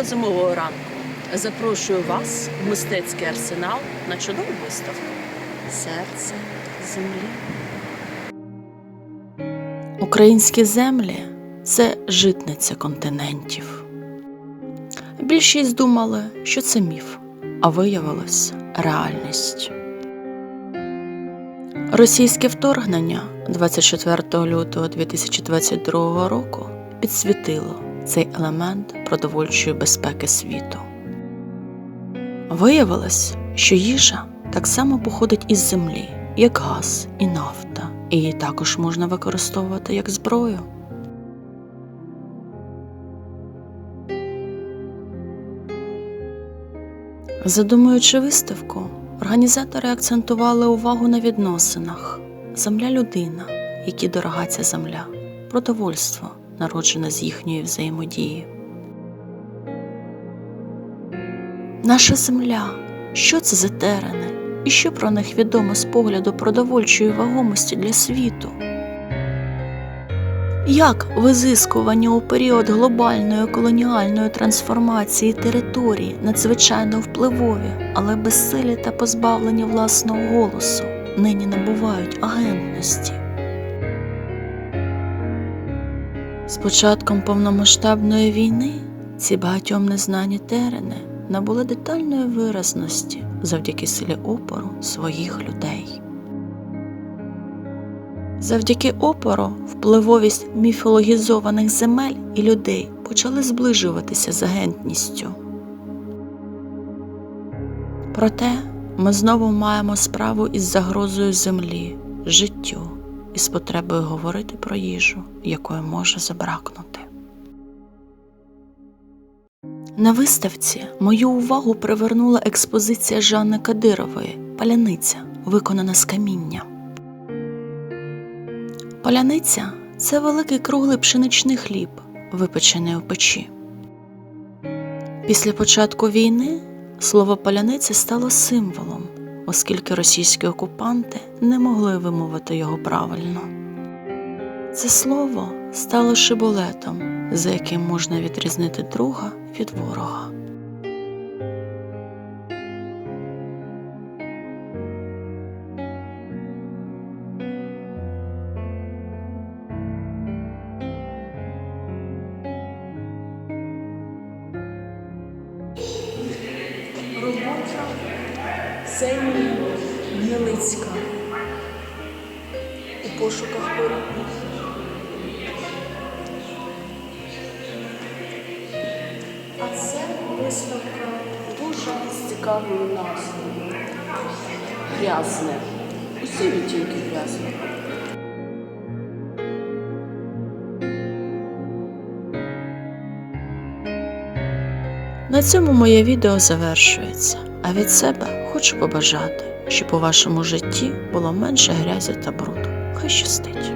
Тихого зимового ранку запрошую вас в мистецький арсенал на чудову виставку Серце землі. Українські землі це житниця континентів. Більшість думали, що це міф, а виявилось реальність. Російське вторгнення 24 лютого 2022 року підсвітило цей елемент продовольчої безпеки світу. Виявилось, що їжа так само походить із землі, як газ і нафта, і її також можна використовувати як зброю. Задумуючи виставку, організатори акцентували увагу на відносинах земля-людина, якій дорога ця земля, продовольство, народжене з їхньої взаємодії. Наша земля, що це за терени, і що про них відомо з погляду продовольчої вагомості для світу? Як визискування у період глобальної колоніальної трансформації території надзвичайно впливові, але безсилі та позбавлені власного голосу, нині набувають агентності? З початком повномасштабної війни ці багатьом незнані терени набули детальної виразності завдяки силі опору своїх людей. Завдяки опору впливовість міфологізованих земель і людей почали зближуватися з агентністю. Проте ми знову маємо справу із загрозою землі, життю і з потребою говорити про їжу, якої може забракнути. На виставці мою увагу привернула експозиція Жанни Кадирової Паляниця, виконана з каміння. Паляниця це великий круглий пшеничний хліб, випечений у печі. Після початку війни слово паляниця стало символом, оскільки російські окупанти не могли вимовити його правильно. Це слово стало шиболетом, за яким можна відрізнити друга від ворога. Ксенії Гнилицька у пошуках порівняння. А це виставка дуже з цікавою назвою. Грязне. Усі відтінки грязне. На цьому моє відео завершується. А від себе хочу побажати, щоб у вашому житті було менше грязі та бруду. Хай щастить!